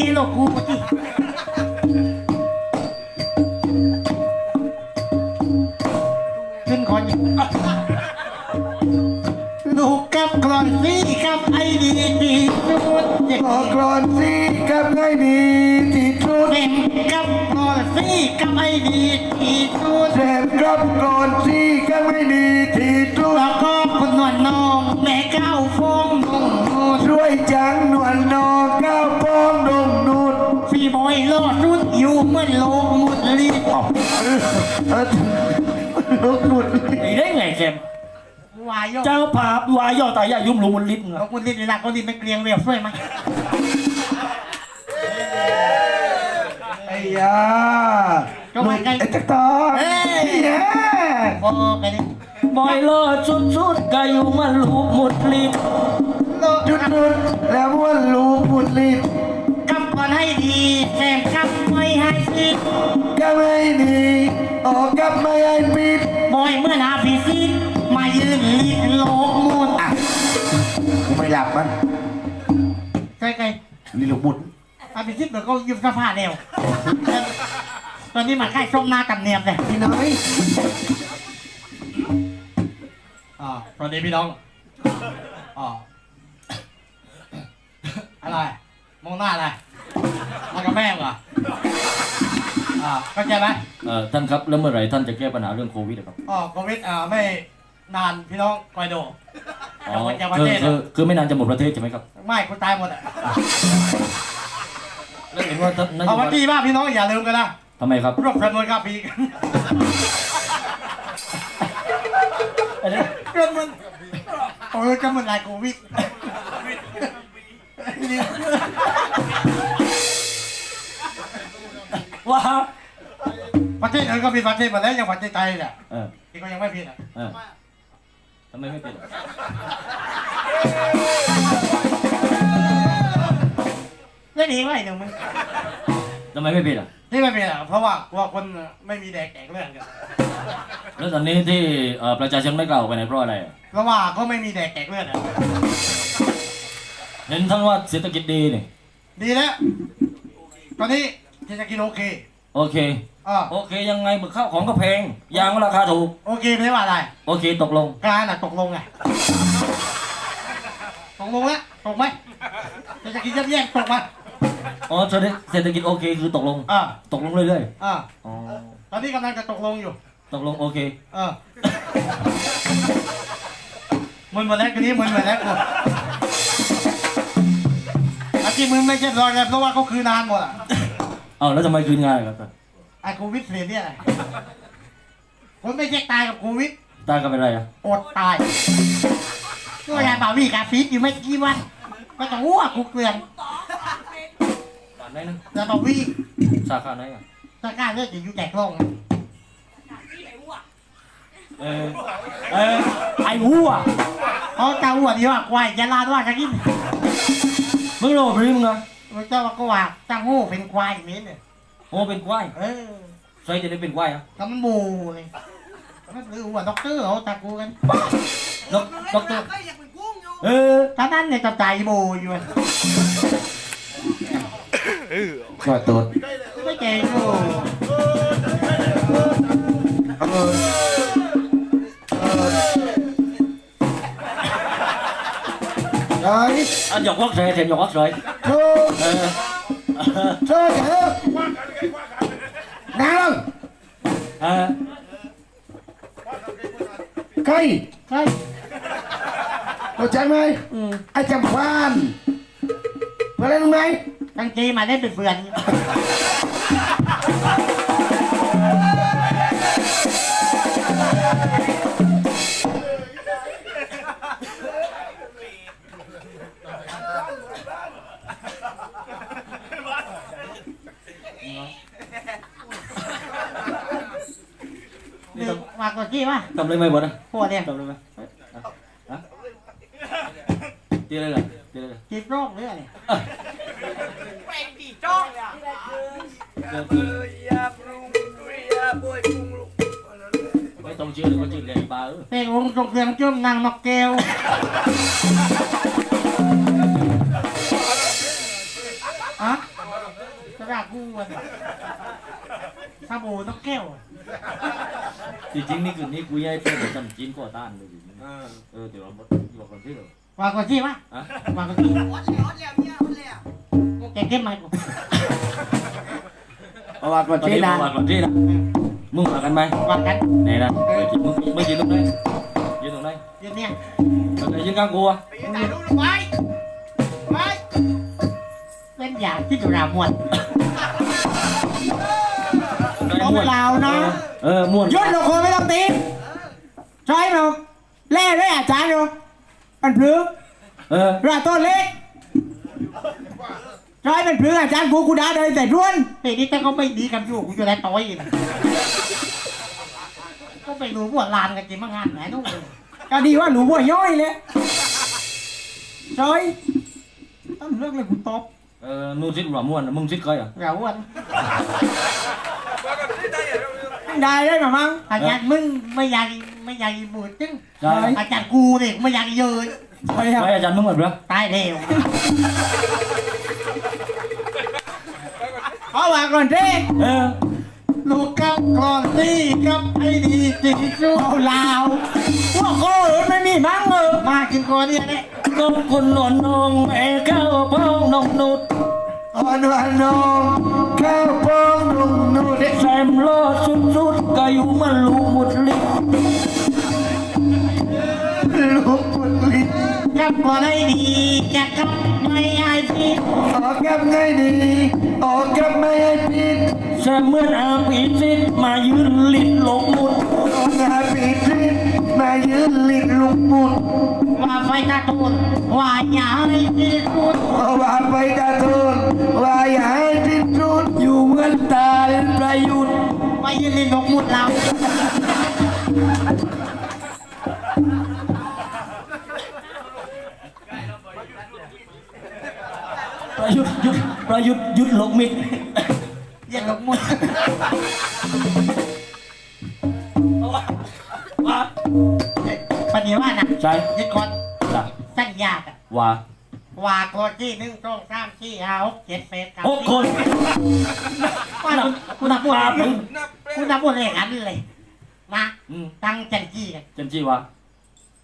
อีโลกูที่ขึ้นคอนยังดูกับกรอนซี่กับไอดีดีสุดเด็กอกกรอนสิกับง่ายดีที่สุดเล่นกับกรอนซี่กับไอดีดีสุดแถมกับกรอนสิกับไม่ดีที่สุดแล้วก็คุณนวลน้องแม่ก้าวฟองนุ่งนูช่วยจังหนวลนอก้าวป้องดงนุด ฟีบอยโลดรุดอยู่เมื่อนโลกมุดลีดเออลุกหนุดไอ้ได้ไงแกมวายโยเจ้าภาพวายย่อตายายุ่มลุงมันลิ้นเขาคุณลีดเวลาเขาลีดไม่เกลียงเรียวช่วยไหมไอ้ยาก็ไม่ไกลไอ้จักรตาเอ้ยแย่โอ้ไปดิบอยลอสุดสุดๆกายุมันลูกหมดลิ้นโลดจุดนุดแล้วม้วนลูกบุดลิดกำก่ อนให้ดีแถมกำไม่ให้ผิดก็ไม่ดีออกกับไม่ให้ปิดบอยเมื่อนาพิซิตมายืนลีดโลกมุดกูไม่หลับมันใช่ไงนี่ลูกบุดอาพิซิตเดี๋ยวก็ยุบสภาแนวตอนนี้มาใกล้ส้มหน้ากันเนียมเลยพี่น้อยอ่าสวัสดีพี่น้องอ่าอะไร มองหน้าอะไร มากับแม่มึงเหรออ่าเข้าใจไหมเอ่อท่านครับแล้วเมื่อไหร่ท่านจะแก้ปัญหาเรื่องโควิดอะครับอ๋อโควิดอ่าไม่นานพี่น้องคอยดูอ๋อจะประคือเทศคือคือไม่นานจะหมดประเทศใช่ไหมครับไม่กูตายหมดอะแล้วเห็นว่าท่านนโยเอาบาวันยดีมากพี่น้องอย่าลืมกันนะทำไมครับรวบจำนวนค่าปีกันเกินมันโอ้ยก็มันลายโควิด ว้าประเทศอื่นก็มีประเทศมาแล้วยังประเทศไทยเนี่ยเออที่ก็ยังไม่ผิดอะเออทำไมไม่เป็นอะเล่นเองไว้หนึ่งมึงทำไมไม่เป็นอะที่ไม่ผิดอะเพราะว่ากลัวคนไม่มีแดกแจกเรื่องกันแล้วตอนนี้ที่เอ่อประชาชนไม่กล่าวไปไหนเพราะอะไรอะเพราะว่าเขาไม่มีแดกแจกเลือดอะเห็นท่านว่าเศรษฐกิจดีนี่ดีแล้วตอนนี้เศรษฐกิจโอเค โอเค อ่าโอเคยังไงมึงข้าวของก็แพงยางก็ราคาถูก โอเคไม่ได้ว่าอะไรโอเคตกลงการอะตกลงไงตกลงแล้วตกไหมเศรษฐกิจแย่ๆตกไหมอ๋อเศรษฐเศรษฐกิจโอเคคือตกลง อ่าตกลงเรื่อยอ่าๆ อ๋อ ตอนนี้กำลังจะตกลงอยู่ ตกลงโอเค เออมึนหมดแล้วทีนี้มึนหมดแล้วกูอาที่มึงไม่ใช่รอยเลยเพราะว่าเขาคือนานหมดอะ เอาแล้วทำไมคืนงานอะครับไอ้โควิดเสียเนี่ยอะไรคนไม่แยกตายกับโควิดตายกันเป็นไรอะอดตายตัวยาบาวีกาฟิตอยู่ไม่กี่วันก็จะอ้วกกูเกลือนบ้านไหนนะยาบาวีสาขาไหนอะถ้ากล้าเลือกจะอยู่แจกลงเออเออไอ้วัวเขาจะอ้วกดีว่าควายจะลาดว่าจะกินมึงโลภหรือมึงอะ มันเจ้าว่าก็ว่าจ้างโง่เป็นควายอย่างนี้เนี่ยโอ้เป็นควายเออใส่จะได้เป็นควายอะทำมันบูเลยนั่นคือว่าด็อกเตอร์เขาตะกูกันด็อกด็อกเตอร์เออตอนนั้นเนี่ยจะใจบูอยู่ก็ตดไม่ใจบูเออ ไอ้อันหยอกวักเลยเห็นหยอกวักเลยโธ่เออเออโทมากกว่ากี้ป่ะำทำอะไรไม่หมดอะพวกเนี่ยทำอะไรไหมฮะตีอะไรล่ะตีอะไรล่ะจีบโรคหรืออะไรเออเออไม่ต้องชื่อหรือว่าชื่อเรียกบ้าเออเพลงองค์ทรงเครื่องจุ่มนางนกแก้วอะกูอะสบู่นกแก้ว อะจริงๆนี่คือนี่กูย้ายเพื่อนจำจีนก่อต้านเลยจริงเออๆเออเดี๋ยวเราบอกบอกคนที่เหรอวางก่อนที่วะฮะวางก่อนที่อดเลยอดแล้วเนี่ยอดแล้วแกเก็บมากูเอาว่าก่อนตอนที่นี้นะมึงมาก่อนที่นะมึงมากันไหมวางกันไหนนะเมื่อกี้มึงเมื่อกี้ตรงไหนยืนตรงไหนเดี๋ยวเนี้ยตรงไหนยืนกลางกูอะไปถ่ายรูปลงไว้ไว้เป็นอย่างที่ตุลามวน ตรงไหนเอาม่วนเปล่านะเออม่วนยศหลวงคนไม่ต้องตีใช่ไหมเล่ได้อาจารย์อยู่มันพลึกเออราต้นเล็กใช่เป็นพลึกอาจารย์กูกูด่าเลยแต่ด้วนเฮ้ยนี่แต่ก็ไม่ดีกับอยู่กูอยู่ในต้อยอีกนะก็ไปรู้ว่าลานกันจริงมางานไหนนู่นเลยก็ดีว่าหนูบัวย่อยเลยใช่ต้องเลือกเลยกูตอบ เออนู่นซิดหัวม่วนมึงซิดใครอะเราอ้วนได้ได้มามั้งอาจารย์มึงไม่อยากไม่อยากอีบูดจึงใช่อาจารย์กูเนี่ยไม่อยากเยินใช่ครับใช่อาจารย์มึงเหมือนเปล่าตายเร็วเอาว่าก่อนเด้เออลูกกับกรอนซี่กับไอ้ดีจริงสู้เอาลาวพวกโคเอิร์ไม่มีมั้งเออมากินก่อนเนี่ยเนี่ย ก็คนนวลน้องแม่เข้าพ้องน้องนุดอ่อนหวานนองข้าวปองนุ่มนุ่มแซมโลดสุดๆก็อยู่มันลูกหมดลิ้นลูกปุดลิ้นกับก่อนไอ้ดีจะกับไม่ไอ้พี่ออกกับไงดีออกกับไม่ให้ผิดแซมเหมื่อนอาผีซิดมายืนลิ้นหลงมุดออกหาผิดลิ้นมายืนลิ้นลุกมุด ว่าไฟตาตูนว่าอย่าให้ที่สุดเอาว่าไปตาทุนว่าอย่าให้ทิ้งทุนอยู่เหมือนตาลประยุทธ์ไปยืนในนกมุดเนกมุดปฏิว่านะใช่ยึดก่อนจ้ะสัญญากันว่าว่าก่อนที่หนึ่งสองสามสี่ห้าหกเจ็ดแปดเก้าหกคนว่าคุณคุณนับหมดมาเลมึยงคุณนับหมดเลยอันเลยมาอืมตั้งจันจี้กันจันจีว่า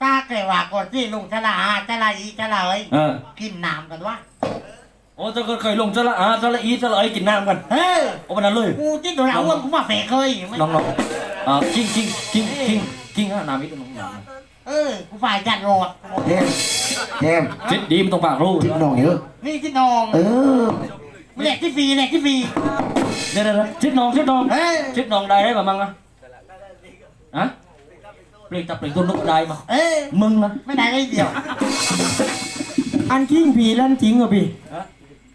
ถ้าเกิดว่าก่อนที่ลุงจะลาอาจะลาอีจะลาเอ้ยเออกินน้ำกันว่าโอ้จะเคยลงจะละอาจะละอีจะละไอกินน้ำกันเฮ้ยโอ้วันนั้นเลยกูที่ตัวเราอ้วนกูมาเฟกเคยไม่น้องๆอ่ากิ้งกิ้งกิ้งกิ้งกิ้งอะน้ำมิดน้องน้ำเออกูฝ่ายจัดโรดเทมเทมจิตดีมันต้องปากรู้ทิ้งน้องเยอะนี่ที่นองเออเล็กที่ฟรีเล็กที่ฟรีเดี๋ยวเดี๋ยวจิตน้องจิตน้องเฮ้ยจิตน้องได้ได้ป่ะมั้งอะฮะเปลี่ยนจับเปลี่ยนตัวนกได้มาเอ้ยมึงนะไม่ได้เลยเดียว อันจริงผีเล่นจริงเหรอพี่ฮะ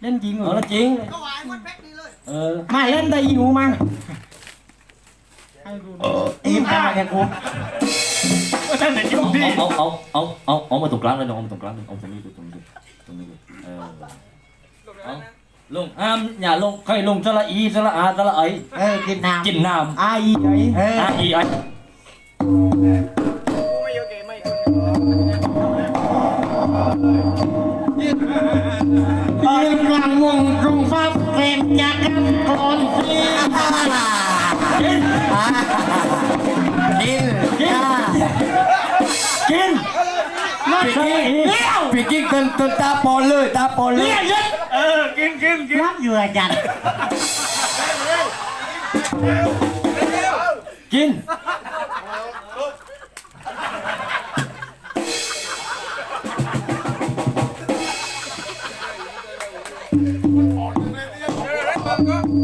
เล่นจริงเหรเอออแล้วจริงก็หวายหมดแพ็คนี้เลยเออมาเล่นได้อยู่มั้งทีมกั นเนี่ยกูเอาเอาเอาเอาเอาเอามาตรงกลางเลยน้องเอามาตรงกลางเลยเอาตรงนี้ดูตรงนี้ดูตรงนี้ดูเออเอาลงห้ามอย่าลงใครลงจะละอีจะละอาจะละไอเออกินน้ำกินน้ำอาอีไอเอออาอีไอยืนกลางวงตรงฟ้าเฟรมจากกันก่อนสิกินกิน กินมาใช่อีเลี้ยวพี่กิ๊กเต้นเต้นตาปอนเลยตาปอนเลยเลี้ยวยึดเออ กินกินกินรับอยู่อาจารย์กิน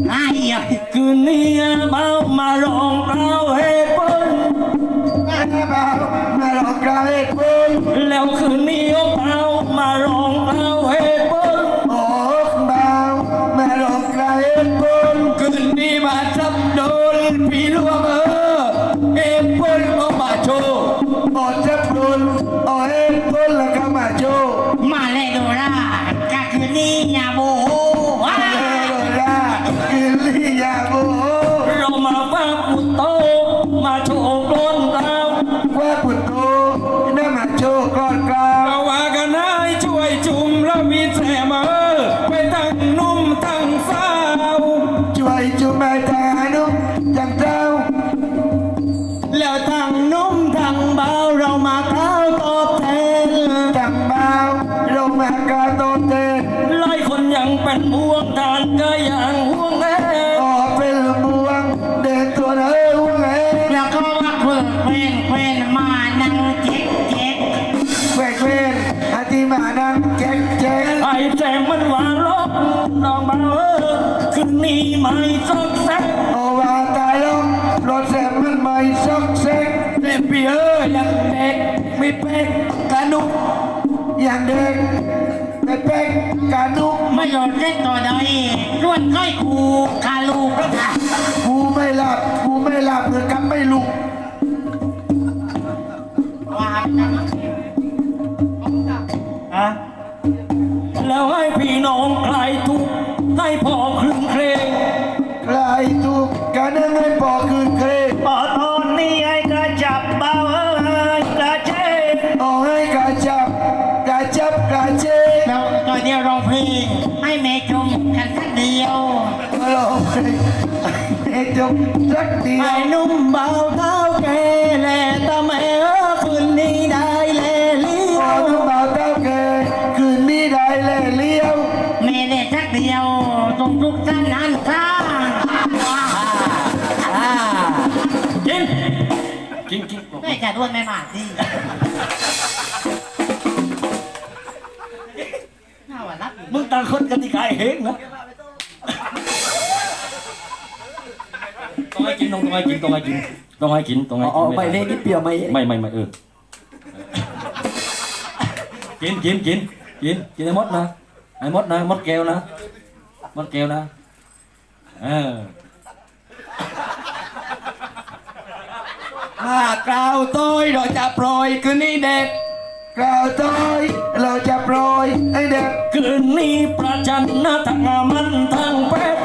ไอ้เหี้ย คืนนี้เมามาร้องเราให้เปิ้ แล้วคืนนี้ นเดไล่คนยังเป็นห่วงทานก็ยังห่วงเองออกเป็นห่วงเด็กตัวเอ้ห่วงเองแล้วก็ว่าเพื่อเพลงเพลงมานั่งเจ๊กเจ๊กเพลงเพลงอาทิมานั่งเจ๊กเจ๊กไอ้แจงมันหวานลบน้องบ่าวเออคืนนี้ไม่ซอกแซกโอว่าตายแล้วรถแสบมันไม่ซอกแซกเต็มปีเอ้ยังเด็กไม่เป๊กกระนุกยังเด็ก ไม่เป๊กกานุกไม่ยอมเล่นต่อใดร่วนก้อยคูคาลูกค่ะกูไม่หลับกูไม่หลับเหมือนกับไม่ลุกว่าอะแล้วให้พี่น้องใครทุกข์ให้พ่อครึ่งเครงใครทุกข์กันนั้นให้ปอคืนเครพ ลองเพลงให้จบสักเดียไอ้หนุ่มเบาเท้าแกแลตาแม่เออคืนนี้ได้แลเลี้พยอวน้องบ่าเต้าแกคืนนี้ได้แลเลี้ยวแม่เล่นสักเดียวตรงทุกท่านนั้นค่ะว้ากินกินกินแม่จะด้วนไม่มาสิน่าว่ารักมึงต่างคนกันที่ใครเฮงนะ ให้กินต้องให้กินต้องให้กินต้องให้กินต้องให้กินอ๋อไม่เล่นนิดเดียวไม่ไม่ไม่ไม่เออกินกินกินกินกินให้หมดนะให้หมดนะหมดแก้วนะหมดแก้วนะเออหากกล่าวต้อยเราจะปล่อยคืนนี้เด็กกล่าวต้อยเราจะปล่อยให้เด็กคืนนี้ประจันหน้าทางมันทางเป็ด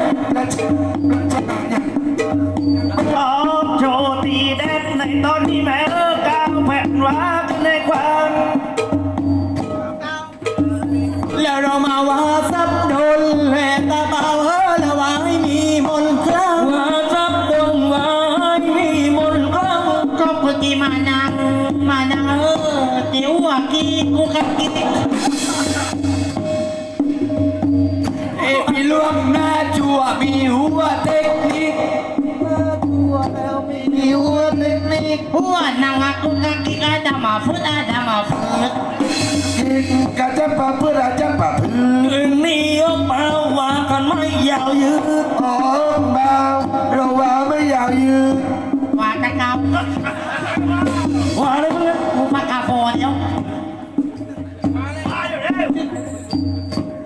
ตอนที่แม่เออกาวแผ่นว่ากันในความแล้วเรามาว่าซับดนแหตาเบาเฮอละวายมีมนต์ครั้งว่าจับดงไว้มีมนต์ครั้งก็พอดีมานั่งมานั่งเออเดี๋ยวว่ากี้กูกับกี้เอพี่ลวงหน้าจัวมีหัวเทคนิคจัวแล้วมีหัว Wanang aku kaki ada mafut ada mafut. Kaca papur aja papur. Ini bawa kan mai yau yut. Oh bawa rawa mai yau yut. Wanang aku. Wanang aku mak apa ya?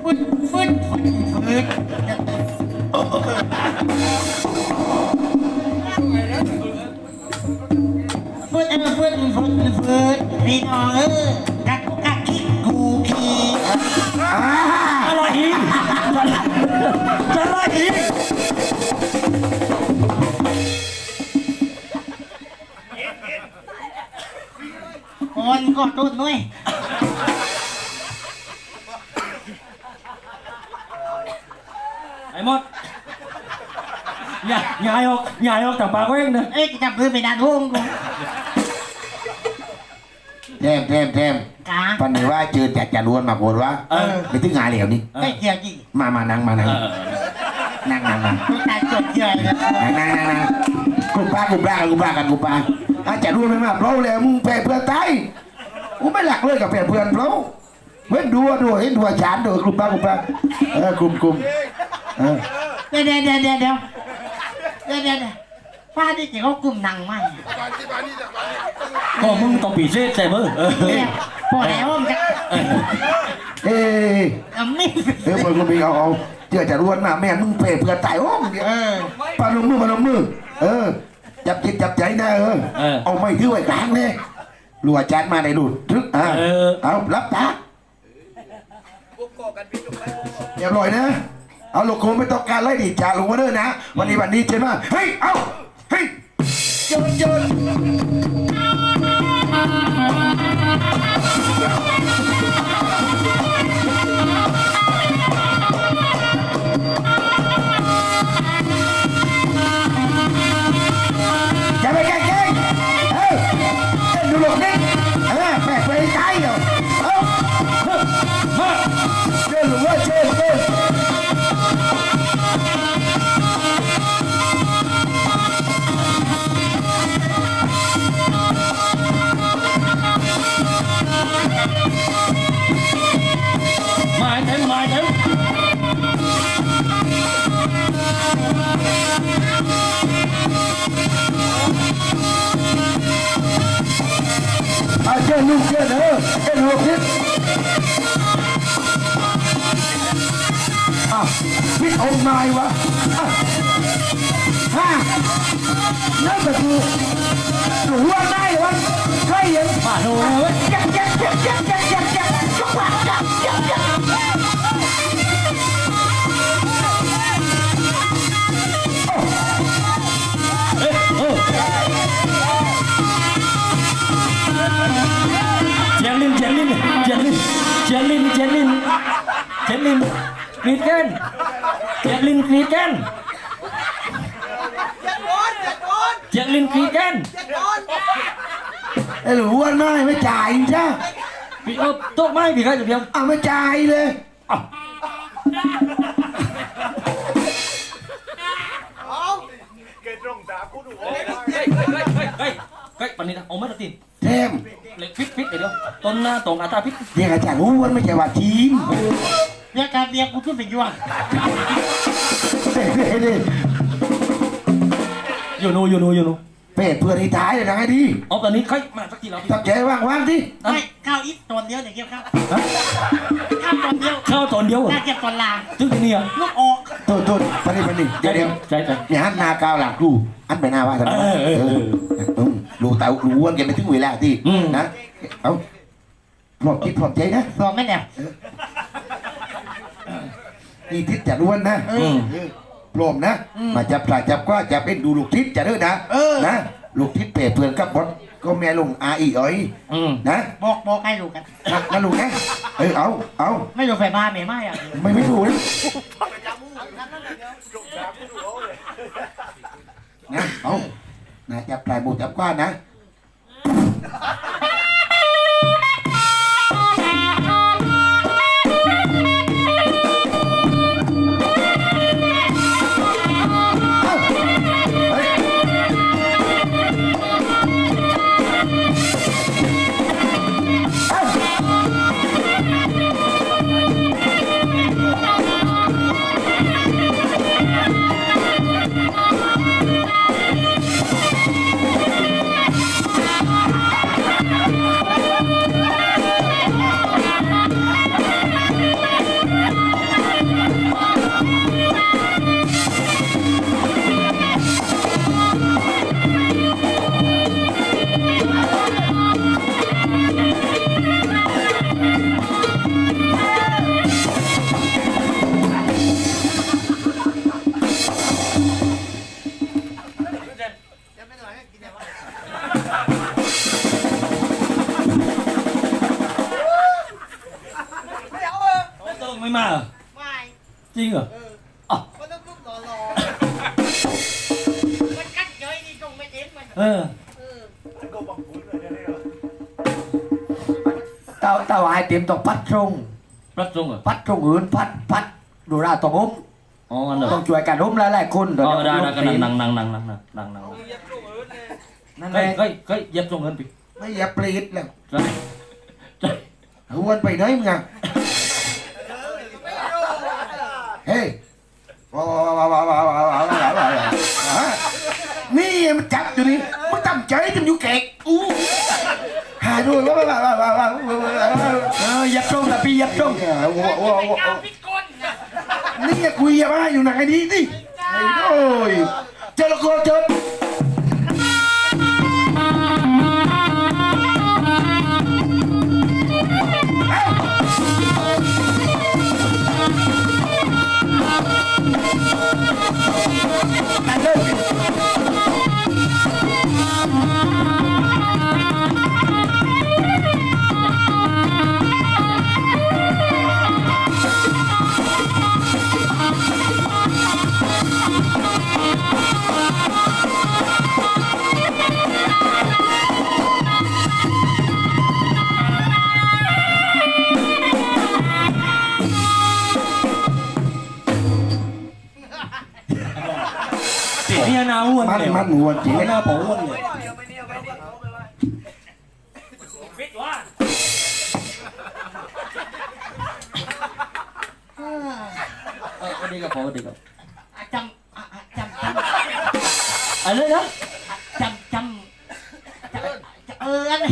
ฟึดฟึดฟึด ดฟุดฟุดพี่น้องเออกักกูกักกี้กูขี้อะไรอีกจะอะไรอีกคนก็ตุ้นด้วยไอ้มดอย่าอย่าออกอย่าออกจากปากเองนะเอ้ยจับมือไปด้านวงกู เทมเทมเทมกาปันนี้ว่าเจอแต่จะล้วนมาโกนว่าเออไปถึงงานเหลวนี่ไม่เกี่ยวจริงมามานั่งมานั่งเออนั่งนั่งนั่งกูตายเกิดเกี่ยวเลยนั่งนั่งนั่งนั่งกูป้ากูป้ากูป้ากันกูป้าอาจจะรู้ไหมว่าเพราะแล้วมึงแปรเพื่อนตายกูไม่หลักเลยกับแปรเพื่อนเพราะเว้นดูดูเห็นดูจานดูกูป้ากูป้าเออกลุ่มกลุ่มเออเดี๋ยวเดี๋ยวเดี๋ยวเดี๋ยวเดี๋ยว เดี๋ยวเดี๋ยวเดี๋ยวฟ้าที่จะเขากลุ่มหนังไหมก็มึงต้องปีเสษใส่มือเออเนี่ยพอแล้วมันจะเอ้ยเอามีดเออมึงมึงเอาเอาเจอจะรวนมาแม่มึงเปรเพื่อนตายโอ้มึงเออปาลงมือปาลงมือ เออ จับจิตจับใจนะเออ เอาไม่ถือไว้กลางเลยรัวจานมาในดูดทึกอ่าเออเอารับตาเรียบร้อยนะ เอาลูกคงไม่ต้องการไล่ดิจ่าลงมาเด้อนะ วันนี้วันนี้เจนว่าเฮ้ย เอา Hey! พิษองค์นายวะอะฮะนั่นก็คือหนูว่าได้วะใครยังมาโน่เว้ยยักยักยักยักยักยักยักยักยักยักยักเอ้ยเจลินเจลินเจลินเจลินเจลินเจลินกรีดกัน เจยงลินกรีดกันอย่าโดนอย่าโดนเจยงลินกรีดกันอย่าโดนไอ้หนูว่าได้ไม่จ่ายใช่พี่เออโต๊ะไม้พี่ครับเดี๋ยวอะไม่จ่ายเลยอ้าวเอาเฮ้ยเฮ้ยเฮ้ยเฮ้ยเฮ้ยเฮ้ยปันนี้นะเอาไม่ตัดตินเทมเล็กพิษพิษเดี๋ยวต้นหน้าตรงอาตาพิษเรียกอาจารย์อ้วนไม่ใช่ว่าทีม เรียกการเรียกกูขึ้นไปยวงเฮ้ยเฮ้ยเฮ้ยอยู่นู่อยู่นู่อยู่นู่เป็ดเพื่อนที่ท้ายเลยนะไอ้ดีเอาตอนนี้ใครมาสักทีแล้วพี่ ทำใจว่างๆที่ไม่ข้าวอีกตอนเดียวเดี๋ยวเกี่ยวข้าวข้าวตอนเดียวเข้าตอนเดียวเหรอน่าเก็บตอนลางตึ้งที่นี่อะลูกออกโทษโทษปนิปนิเดี๋ยวเดี๋ยวใช่ใช่เนี่ยฮันนากาวหลักดูอันไปหน้าว่าทำไมเออเออเออเออรู้เต่ารู้อ้วนแกไม่ถึงเวลาที่อืม นะ เอาปลอบคิดปลอบใจนะสอบไม่แน่ นี่ทิศจะอ้วนนะอืมปลอมนะ มาจับปลาจับก็จะเป็นดูลูกทิศจะเด้อนะนะลูกทิศเปรตเพื่อนกับบดก็แม่ลงอาอีอ้อยอืมนะบอกบอกให้รู้กันนะนะลูกนะเออเอาเอาไม่รู้ไฟบ้าไม่ไม่อะไม่ไม่ถูกนะนะเอานะจับปลายบูจับก้านนะ ต่าเต่าหายเต็มต้องพัดตรงพระตรงเหรอพัดตรงอื่นพัดพัดดูราต้องอมอ๋องั้นเหรอต้องช่วยกันอมหลายๆคนอ๋อได้ได้ก็นั่นั่งนั่งนั่งนั่งนั่งนั่งนั่งนั่นเฮ้ยแหละเฮ้ยเฮ้ยเย็บตรงเงินพี่ไม่อย่าปลีดแล้วใช่ใช่หวนไปไหนมึงอะเฮ้ยว้าวว้าวว้าวว้าวว้าวว้าวว้าวว้าวฮะนี่มันจับอยู่นี่มันจำใจจนอยู่แกกอู้ dulu. Giật trông là pi giật trông. เอาพิกลนะ Ini ya kuya ba, yung nakaditi. Ay, doy. Jalok ko, jalok. วนมันเลยมันหัวจริงหน้าผมอ้วนเลยเออดีกับผมดีกับจำอะอะจำจอะไรนะจำจำจำเอออะไร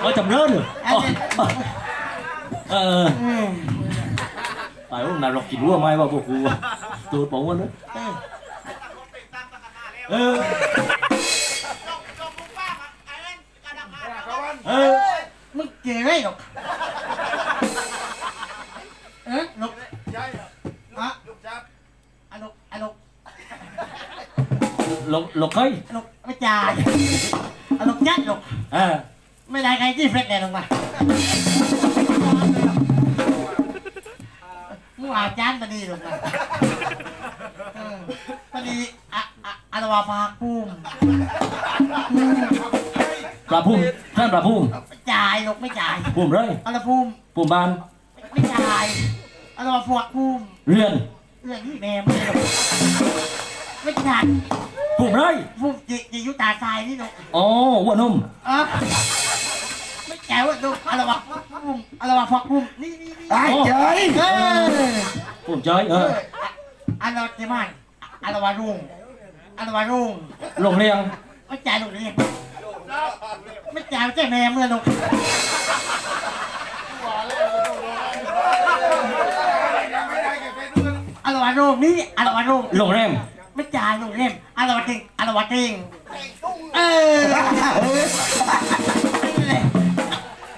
เอาจำเริญเหรออ๋อเอออืมไอ้พวกนรกกินวัวไหมว่าพวกกูตัวป๋องวันนั้นออ เออ เออ มึงเก๋ไหมหรอกเอ๊ะหรอกอะอะหรอกอะหรอกหลกหลกเฮ้ยอะหรอกไม่จ่ายอะหรกยัดหรกเออไม่ได้ใครที่เฟซเลยลงมามึงอาจารย์ตะนี้ลงมาเออตะดีะอะละวาภาคภูมิปลาพุ่มท่านปลาพุ่มไม่จ่ายลูกไม่จ่ายพุ่มไรอะละภูมิพุ่มบานไม่จ่ายอะละวาพวกภูมิเรือนเรื่องนี้แม่ไม่หรอกไม่จ่ายพุ่มไรภูมิจะจะอยุตาทรายนี่ลูกอ๋อวัวนุ่มอะไม่จ่ายว่าลูกอะละวาภูมิอะละวาพวกภูมินี่นี่นี่ไอ้เจ้ยเออพุ่มใจเอเออออันเราจะมันอันเราวารุ่ง อันเราวารุ่งลงเรียงไม่จ่ายลูกเรียนไม่จ่ายไม่จ่ายแม่เมื่อลูกอันเราวารุ่งนี่อันเราวารุ่งลงแรมไม่จ่ายลูกเรียนอันเราวาติงอันเราวาติงเออ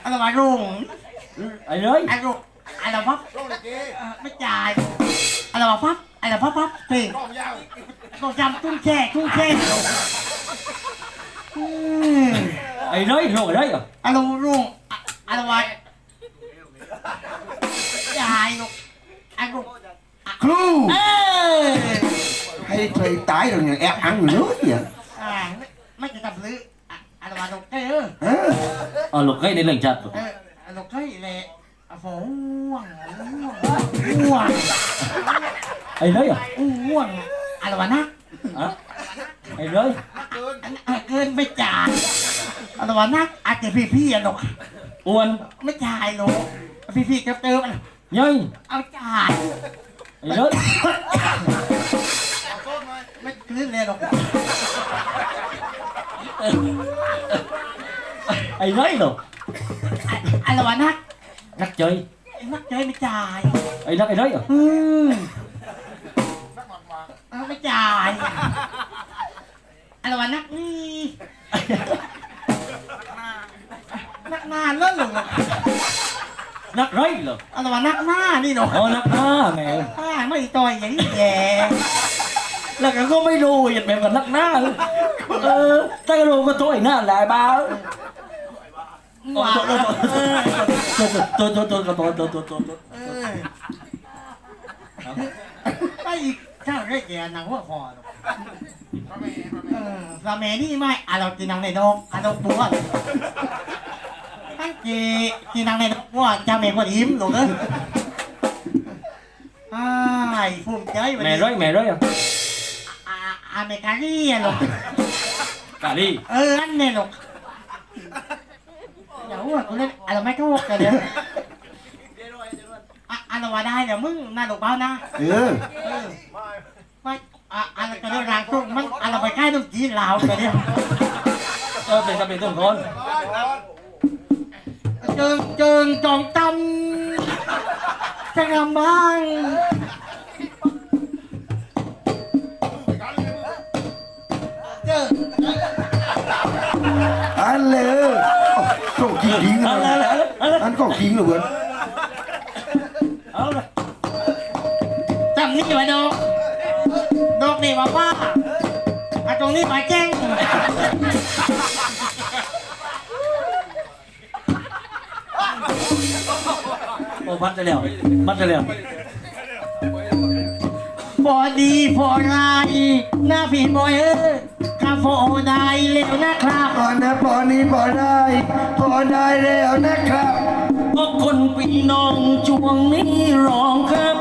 อันเราวารุ่งไอ้เลยอันลูกอันเราพับเออไม่จ่ายอันเราพับ Hay là pháp pháp thì Còn dằm tung chè tung chè. Ấy đấy rồi. Đấy à alo luôn alo ai ai luôn ai luôn à. Clu hay thầy tái rồi người em ăn người nước vậy? À mấy cái tập lữ alo alo cái ư. Ờ lục cây đến lệnh chặt rồi Alo à, lục cái này à, phố. Hoàng hoàng Ai lưới อ้วงอะอะไรวะนะ Hả? Ai lưới? อะเกินไม่จ่ายอะไรวะนะอาจจะพี่พี่ๆอะหกอ้วนไม่จ่ายหนกพี่พี่ๆเติมๆอะ Nhây? เอาจ่าย Ai lưới? ไม่คืนเลยหรอก Ai lưới rồi? อะอะไรวะนะ Rắc chơi นักเจยไม่จ่ายไอ้นักไ lưới อะ เอาไม่จ่ายอะไรวะนักนี่ นักหน้าเลิศหรอนักไรเหรออะไรวะนักหน้านี่หรออ๋อนักหน้าแหมหน้าไม่ต่อยอย่างนี้แย่แล้วก็ไม่รู้อย่าเป็นกับนักหน้าเออถ้าก็รู้ก็ตัวไอ้หน้าหลายบ้าหวานตัวตัวตัวตัวตัวตัวตัวตัวตัวเออไม่อีก ถ้าได้แก่หนังหัวคอหรอกเออสามีนี่ไม่อะเรากินหนังในดอกอะเราปัวตั้งจีกินหนังในดอกว่าจะเมย์คนยิ้มหรอกเออไอ้ายภูมิใจวันแม่นี้ร้อยแม่ร้อยอะอ่าอเมริกานี่อะหรอกกาลีเอออันเนี่ยหรอกเดี๋ยวว่ากูเล่นอะไรไม่ถูกกันเดี๋ยว อะอะไรว่าได้เดี๋ยวมึงน่าหลกเบ้านะ ừ เออไม่อะอะไรก็เรื่องรางตุ้งมันอะไรไปใกล้ต้องจีนลาวกันเนี่ยเออเป็นกับเป็นต้นคนเจิงเจิงจองตำจะทำบ้างเจอ anh lệ có kín kín เอาละ rồi เอาละ anh có kín rồi vườn เอา จำนี่ไว้ดอกดอกนี่ว่าว่าอะตรงนี้มาแจ้งโอ้พัดจะแล้วพัดจะแล้วพอดีพอไรายหน้าพี่บอยเออข้าโฟได้เร็วนะครับ Bỏ nè bỏ ni bỏ đai Bỏ đai đều nè khắp ก็คนพี่น้องช่วงนี้ร้องครับ